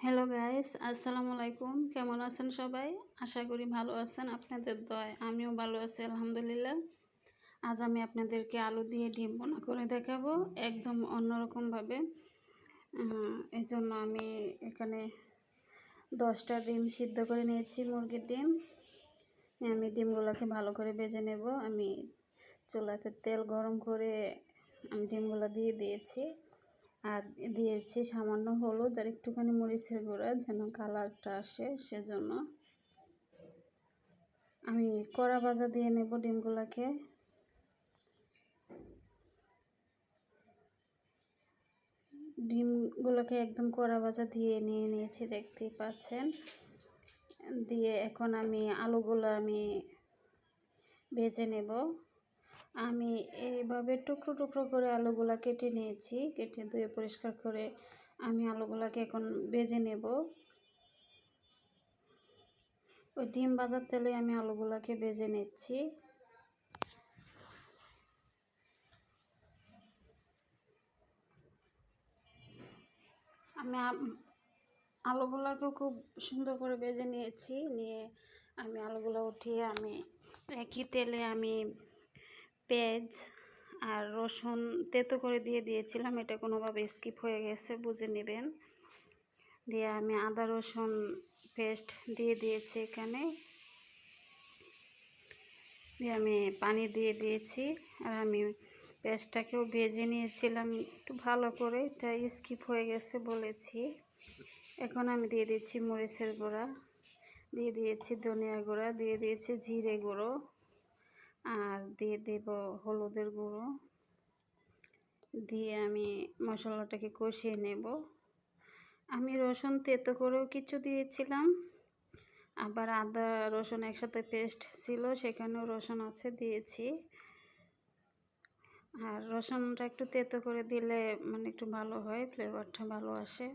Hello guys আসসালামু আলাইকুম কেমন আছেন সবাই? আশা করি ভালো আছেন। আপনাদের দয়, আমিও ভালো আছি, আলহামদুলিল্লাহ। আজ আমি আপনাদেরকে আলু দিয়ে ডিম বোনা করে দেখাবো একদম অন্যরকমভাবে। এই জন্য আমি এখানে দশটা ডিম সিদ্ধ করে নিয়েছি, মুরগির ডিম। আমি ডিমগুলোকে ভালো করে বেজে নেব। আমি চুলাতে তেল গরম করে আমি ডিমগুলো দিয়ে দিয়েছি। আর দিয়েছি সামান্য হলুদ আর একটুখানি মরিচের গুঁড়া যেন কালারটা আসে সেজন্য। আমি কড়া ভাজা দিয়ে নেব ডিমগুলোকে। ডিমগুলোকে একদম কড়া ভাজা দিয়ে নিয়ে নিয়েছি, দেখতেই পাচ্ছেন। দিয়ে এখন আমি আলুগুলো আমি ভেজে নেব। আমি এইভাবে টুকরো টুকরো করে আলুগুলা কেটে নিয়েছি। কেটে ধুয়ে পরিষ্কার করে আমি আলুগুলাকে এখন বেজে নেব। ওই ডিম বাজার তেলে আমি আলুগুলাকে বেজে নিচ্ছি। আমি, আলুগুলাকেও খুব সুন্দর করে বেজে নিয়েছি। নিয়ে আমি আলুগুলো উঠিয়ে আমি একই তেলে আমি পেঁয়াজ আর রসুন তেতো করে দিয়ে দিয়েছিলাম। এটা কোনোভাবে স্কিপ হয়ে গেছে, বুঝে নেবেন। দিয়ে আমি আদা, রসুন পেস্ট দিয়ে দিয়েছি এখানে। দিয়ে আমি পানি দিয়ে দিয়েছি। আর আমি পেস্টটাকেও ভেজে নিয়েছিলাম একটু ভালো করে। এটা স্কিপ হয়ে গেছে বলেছি। এখন আমি দিয়ে দিচ্ছি মরিচের গুঁড়া। দিয়ে দিয়েছি ধনিয়া গুঁড়া, দিয়ে দিয়েছি জিরে গুঁড়ো। আর দিয়ে দেব হলুদের গুঁড়ো। দিয়ে আমি মশলাটাকে কষিয়ে নেব। আমি রসুন তেতো করেও কিছু দিয়েছিলাম। আবার আদা, রসুন একসাথে পেস্ট ছিল, সেখানেও রসুন আছে, দিয়েছি। আর রসুনটা একটু তেতো করে দিলে মানে একটু ভালো হয় ফ্লেভারটা ভালো আসে।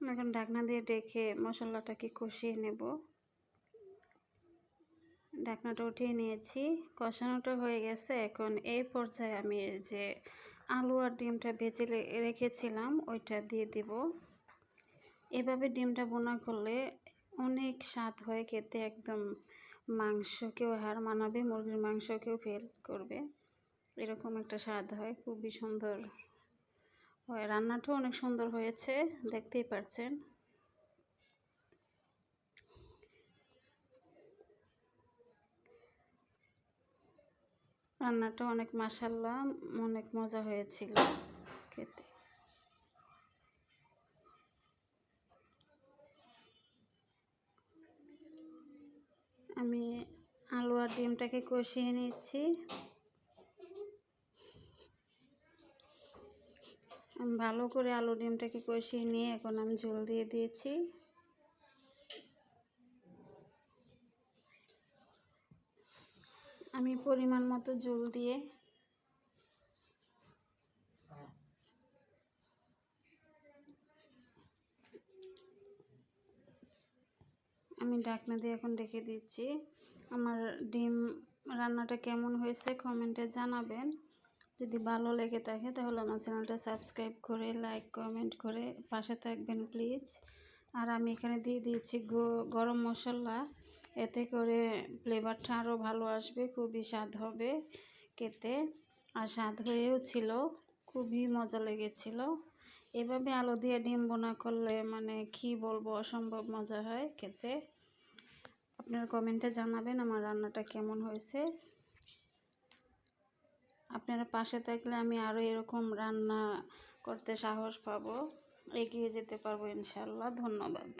এখন ঢাকনা দিয়ে ডেকে মশলাটাকে কষিয়ে নেব। ঢাকনাটা উঠিয়ে নিয়েছি, কষানোটা হয়ে গেছে। এখন এই পর্যায়ে আমি যে আলু আর ডিমটা ভেজে রেখেছিলাম, ওইটা দিয়ে দিব। এভাবে ডিমটা বোনা করলে অনেক স্বাদ হয় খেতে, একদম মাংসকেও হার মানাবে, মুরগির মাংসকেও ফেল করবে। এরকম একটা স্বাদ হয়, খুবই সুন্দর হয়। রান্নাটাও অনেক সুন্দর হয়েছে, দেখতেই পাচ্ছেন রান্নাটা অনেক মাসাল্লাহ অনেক মজা হয়েছিল খেতে। আমি আলু আর ডিমটাকে কষিয়ে নিচ্ছি আমি ভালো করে আলু ডিমটাকে কষিয়ে নিয়ে এখন আমি ঝোল দিয়ে দিয়েছি। আমি পরিমাণ মতো জল দিয়ে আমি ডাকনা দিয়ে এখন রেখে দিচ্ছি। আমার ডিম রান্নাটা কেমন হয়েছে কমেন্টে জানাবেন। যদি ভালো লেগে থাকে তাহলে আমার চ্যানেলটা সাবস্ক্রাইব করে লাইক কমেন্ট করে পাশে থাকবেন প্লিজ আর আমি এখানে দিয়ে দিয়েছি গরম মশলা। এতে করে ফ্লেভারটা আরও ভালো আসবে, খুবই স্বাদ হবে খেতে। আর স্বাদ হয়েও ছিল, খুবই মজা লেগেছিল। এভাবে আলু দিয়ে ডিম বোনা করলে মানে কি বলব, অসম্ভব মজা হয় খেতে। আপনার কমেন্টে জানাবেন আমার রান্নাটা কেমন হয়েছে। আপনারা পাশে থাকলে আমি আরও এরকম রান্না করতে সাহস পাবো। এগিয়ে যেতে পারব ইনশাল্লাহ, ধন্যবাদ।